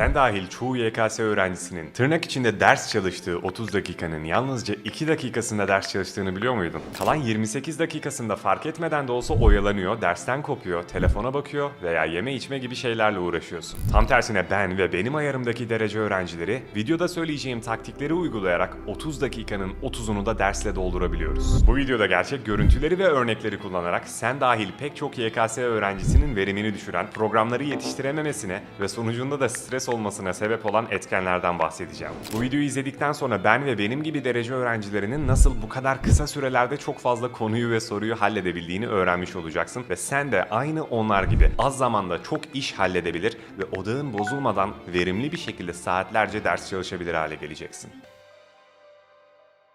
Sen dahil çoğu YKS öğrencisinin tırnak içinde ders çalıştığı 30 dakikanın yalnızca 2 dakikasında ders çalıştığını biliyor muydun? Kalan 28 dakikasında fark etmeden de olsa oyalanıyor, dersten kopuyor, telefona bakıyor veya yeme içme gibi şeylerle uğraşıyorsun. Tam tersine ben ve benim ayarımdaki derece öğrencileri videoda söyleyeceğim taktikleri uygulayarak 30 dakikanın 30'unu da dersle doldurabiliyoruz. Bu videoda gerçek görüntüleri ve örnekleri kullanarak sen dahil pek çok YKS öğrencisinin verimini düşüren, programları yetiştirememesine ve sonucunda da stres olmasına sebep olan etkenlerden bahsedeceğim. Bu videoyu izledikten sonra ben ve benim gibi derece öğrencilerinin nasıl bu kadar kısa sürelerde çok fazla konuyu ve soruyu halledebildiğini öğrenmiş olacaksın ve sen de aynı onlar gibi az zamanda çok iş halledebilir ve odağın bozulmadan verimli bir şekilde saatlerce ders çalışabilir hale geleceksin.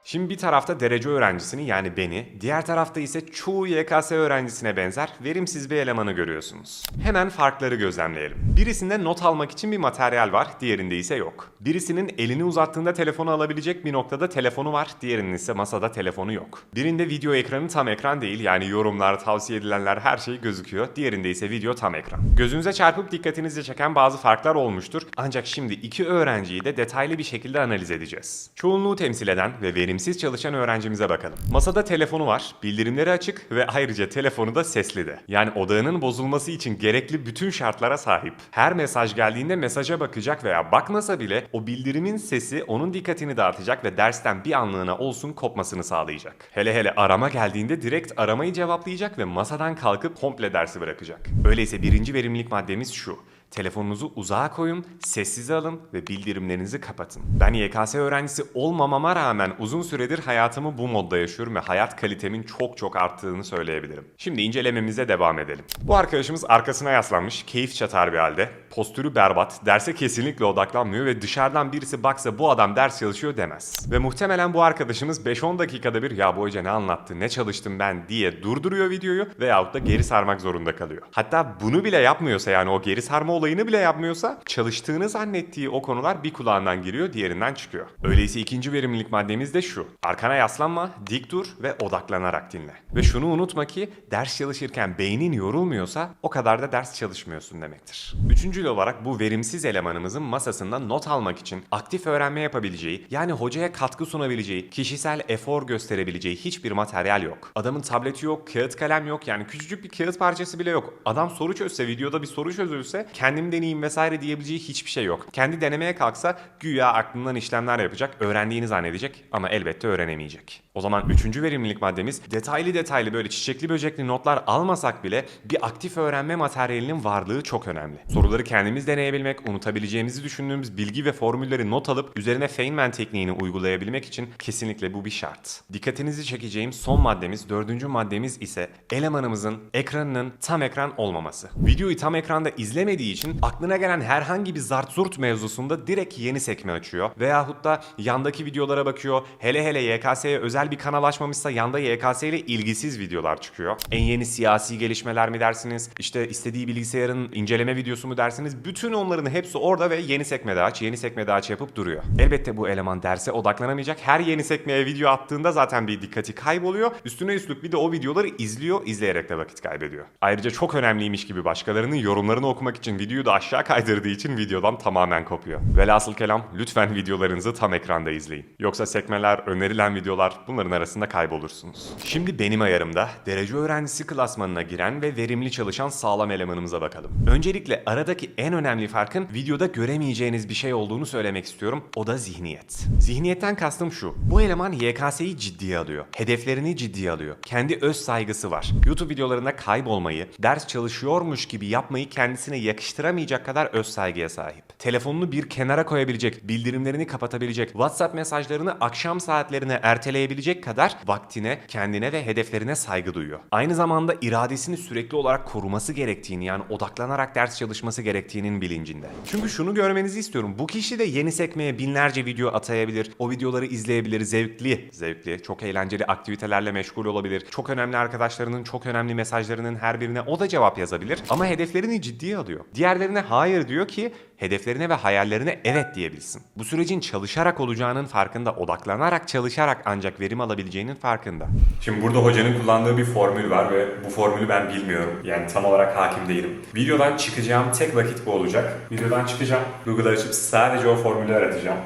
Şimdi bir tarafta derece öğrencisini yani beni, diğer tarafta ise çoğu YKS öğrencisine benzer verimsiz bir elemanı görüyorsunuz. Hemen farkları gözlemleyelim. Birisinde not almak için bir materyal var, diğerinde ise yok. Birisinin elini uzattığında telefonu alabilecek bir noktada telefonu var, diğerinin ise masada telefonu yok. Birinde video ekranı tam ekran değil yani yorumlar, tavsiye edilenler her şey gözüküyor, diğerinde ise video tam ekran. Gözünüze çarpıp dikkatinizi çeken bazı farklar olmuştur ancak şimdi iki öğrenciyi de detaylı bir şekilde analiz edeceğiz. Çoğunluğu temsil eden ve verimsiz çalışan öğrencimize bakalım. Masada telefonu var, bildirimleri açık ve ayrıca telefonu da sesli de. Yani odağının bozulması için gerekli bütün şartlara sahip. Her mesaj geldiğinde mesaja bakacak veya bakmasa bile o bildirimin sesi onun dikkatini dağıtacak ve dersten bir anlığına olsun kopmasını sağlayacak. Hele hele arama geldiğinde direkt aramayı cevaplayacak ve masadan kalkıp komple dersi bırakacak. Öyleyse birinci verimlilik maddemiz şu. Telefonunuzu uzağa koyun, sessize alın ve bildirimlerinizi kapatın. Ben YKS öğrencisi olmamama rağmen uzun süredir hayatımı bu modda yaşıyorum ve hayat kalitemin çok çok arttığını söyleyebilirim. Şimdi incelememize devam edelim. Bu arkadaşımız arkasına yaslanmış, keyif çatar bir halde. Postürü berbat, derse kesinlikle odaklanmıyor ve dışarıdan birisi baksa bu adam ders çalışıyor demez. Ve muhtemelen bu arkadaşımız 5-10 dakikada bir ya bu hoca ne anlattı, ne çalıştım ben diye durduruyor videoyu veyahut da geri sarmak zorunda kalıyor. Hatta bunu bile yapmıyorsa yani o geri sarma olayını bile yapmıyorsa çalıştığını zannettiği o konular bir kulağından giriyor diğerinden çıkıyor. Öyleyse ikinci verimlilik maddemiz de şu. Arkana yaslanma, dik dur ve odaklanarak dinle. Ve şunu unutma ki ders çalışırken beynin yorulmuyorsa o kadar da ders çalışmıyorsun demektir. Üçüncül olarak bu verimsiz elemanımızın masasında not almak için aktif öğrenme yapabileceği yani hocaya katkı sunabileceği, kişisel efor gösterebileceği hiçbir materyal yok. Adamın tableti yok, kağıt kalem yok yani küçücük bir kağıt parçası bile yok. Adam soru çözse, videoda bir soru çözülse kendim deneyeyim vesaire diyebileceği hiçbir şey yok. Kendi denemeye kalksa güya aklından işlemler yapacak, öğrendiğini zannedecek ama elbette öğrenemeyecek. O zaman üçüncü verimlilik maddemiz detaylı detaylı böyle çiçekli böcekli notlar almasak bile bir aktif öğrenme materyalinin varlığı çok önemli. Soruları kendimiz deneyebilmek, unutabileceğimizi düşündüğümüz bilgi ve formülleri not alıp üzerine Feynman tekniğini uygulayabilmek için kesinlikle bu bir şart. Dikkatinizi çekeceğim son maddemiz, dördüncü maddemiz ise elemanımızın ekranının tam ekran olmaması. Videoyu tam ekranda izlemediği için aklına gelen herhangi bir zart zurt mevzusunda direkt yeni sekme açıyor. Veyahut da yandaki videolara bakıyor. Hele hele YKS'ye özel bir kanal açmamışsa yanda YKS ile ilgisiz videolar çıkıyor. En yeni siyasi gelişmeler mi dersiniz? İşte istediği bilgisayarın inceleme videosu mu dersiniz? Bütün onların hepsi orada ve yeni sekmede aç, yeni sekmede aç yapıp duruyor. Elbette bu eleman derse odaklanamayacak. Her yeni sekmeye video attığında zaten bir dikkati kayboluyor. Üstüne üstlük bir de o videoları izliyor, izleyerek de vakit kaybediyor. Ayrıca çok önemliymiş gibi başkalarının yorumlarını okumak için videoyu da aşağı kaydırdığı için videodan tamamen kopuyor. Velhasıl kelam lütfen videolarınızı tam ekranda izleyin. Yoksa sekmeler, önerilen videolar bunların arasında kaybolursunuz. Şimdi benim ayarımda derece öğrencisi klasmanına giren ve verimli çalışan sağlam elemanımıza bakalım. Öncelikle aradaki en önemli farkın videoda göremeyeceğiniz bir şey olduğunu söylemek istiyorum. O da zihniyet. Zihniyetten kastım şu. Bu eleman YKS'yi ciddiye alıyor. Hedeflerini ciddiye alıyor. Kendi öz saygısı var. YouTube videolarında kaybolmayı, ders çalışıyormuş gibi yapmayı kendisine yakıştıramayacak kadar öz saygıya sahip. Telefonunu bir kenara koyabilecek, bildirimlerini kapatabilecek, WhatsApp mesajlarını akşam saatlerine erteleyebilecek kadar vaktine, kendine ve hedeflerine saygı duyuyor. Aynı zamanda iradesini sürekli olarak koruması gerektiğini yani odaklanarak ders çalışması gerektiğinin bilincinde. Çünkü şunu görmenizi istiyorum. Bu kişi de yeni sekmeye binlerce video atayabilir. O videoları izleyebilir. Zevkli, zevkli, çok eğlenceli aktivitelerle meşgul olabilir. Çok önemli arkadaşlarının çok önemli mesajlarının her birine o da cevap yazabilir. Ama hedeflerini ciddiye alıyor. Diğer Diğerlerine hayır diyor ki hedeflerine ve hayallerine evet diyebilsin. Bu sürecin çalışarak olacağının farkında, odaklanarak çalışarak ancak verim alabileceğinin farkında. Şimdi burada hocanın kullandığı bir formül var ve bu formülü ben bilmiyorum. Yani tam olarak hakim değilim. Videodan çıkacağım tek vakit bu olacak. Videodan çıkacağım. Google'ı açıp sadece o formülü aratacağım.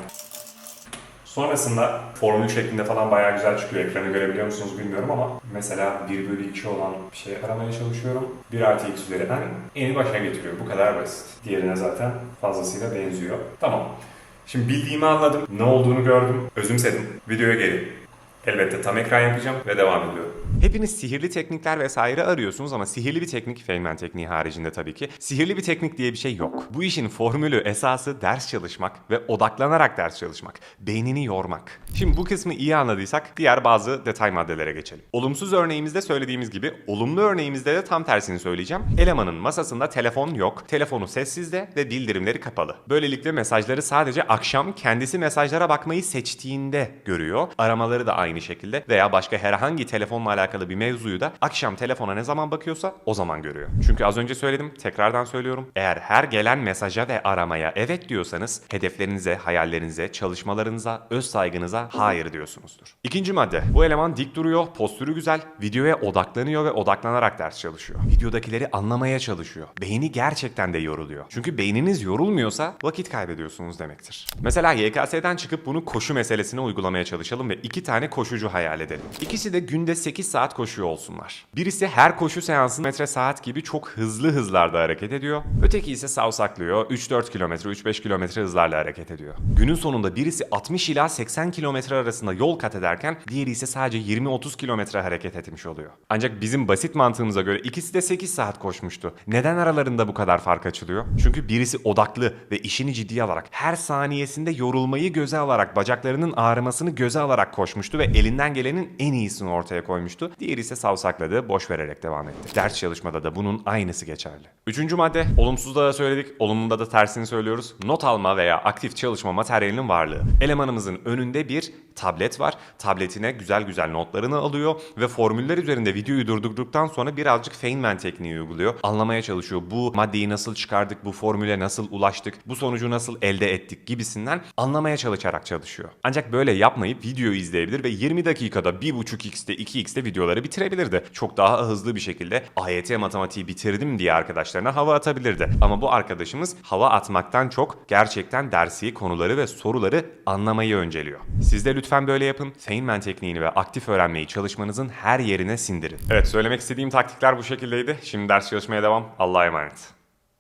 Sonrasında formül şeklinde falan bayağı güzel çıkıyor. Ekranı görebiliyor musunuz bilmiyorum ama mesela 1 bölü 2 olan bir şey aramaya çalışıyorum. 1 artı x üzerinden eni başa getiriyor. Bu kadar basit. Diğerine zaten fazlasıyla benziyor. Tamam. Şimdi bildiğimi anladım. Ne olduğunu gördüm. Özümsedim. Videoya gelin. Elbette tam ekran yapacağım ve devam ediyorum. Hepiniz sihirli teknikler vesaire arıyorsunuz ama sihirli bir teknik, Feynman tekniği haricinde tabii ki, sihirli bir teknik diye bir şey yok. Bu işin formülü, esası ders çalışmak ve odaklanarak ders çalışmak. Beynini yormak. Şimdi bu kısmı iyi anladıysak diğer bazı detay maddelere geçelim. Olumsuz örneğimizde söylediğimiz gibi, olumlu örneğimizde de tam tersini söyleyeceğim. Elemanın masasında telefon yok, telefonu sessizde ve bildirimleri kapalı. Böylelikle mesajları sadece akşam kendisi mesajlara bakmayı seçtiğinde görüyor. Aramaları da aynı şekilde veya başka herhangi telefonla alakalı bir mevzuyu da akşam telefona ne zaman bakıyorsa o zaman görüyor. Çünkü az önce söyledim, tekrardan söylüyorum. Eğer her gelen mesaja ve aramaya evet diyorsanız hedeflerinize, hayallerinize, çalışmalarınıza, öz saygınıza hayır diyorsunuzdur. İkinci madde. Bu eleman dik duruyor, postürü güzel, videoya odaklanıyor ve odaklanarak ders çalışıyor. Videodakileri anlamaya çalışıyor. Beyni gerçekten de yoruluyor. Çünkü beyniniz yorulmuyorsa vakit kaybediyorsunuz demektir. Mesela YKS'den çıkıp bunu koşu meselesine uygulamaya çalışalım ve iki tane koşucu hayal edelim. İkisi de günde 8 saat koşuyor olsunlar. Birisi her koşu seansında metre saat gibi çok hızlı hızlarda hareket ediyor. Öteki ise savsaklıyor, 3-4 kilometre, 3-5 kilometre hızlarla hareket ediyor. Günün sonunda birisi 60 ila 80 kilometre arasında yol kat ederken diğeri ise sadece 20-30 kilometre hareket etmiş oluyor. Ancak bizim basit mantığımıza göre ikisi de 8 saat koşmuştu. Neden aralarında bu kadar fark açılıyor? Çünkü birisi odaklı ve işini ciddiye alarak her saniyesinde yorulmayı göze alarak bacaklarının ağrımasını göze alarak koşmuştu ve elinden gelenin en iyisini ortaya koymuştu. Diğeri ise savsakladı, boş vererek devam etti. Ders çalışmada da bunun aynısı geçerli. Üçüncü madde, olumsuzda da söyledik, olumlunda da tersini söylüyoruz. Not alma veya aktif çalışma materyalinin varlığı. Elemanımızın önünde bir tablet var. Tabletine güzel güzel notlarını alıyor ve formüller üzerinde videoyu durdurduktan sonra birazcık Feynman tekniği uyguluyor. Anlamaya çalışıyor. Bu maddeyi nasıl çıkardık, bu formüle nasıl ulaştık, bu sonucu nasıl elde ettik gibisinden anlamaya çalışarak çalışıyor. Ancak böyle yapmayıp videoyu izleyebilir ve 20 dakikada 1.5x'te 2x'te videoları bitirebilirdi. Çok daha hızlı bir şekilde AYT matematiği bitirdim diye arkadaşlarına hava atabilirdi. Ama bu arkadaşımız hava atmaktan çok gerçekten dersi, konuları ve soruları anlamayı önceliyor. Siz de lütfen böyle yapın. Feynman tekniğini ve aktif öğrenmeyi çalışmanızın her yerine sindirin. Evet söylemek istediğim taktikler bu şekildeydi. Şimdi ders çalışmaya devam. Allah'a emanet.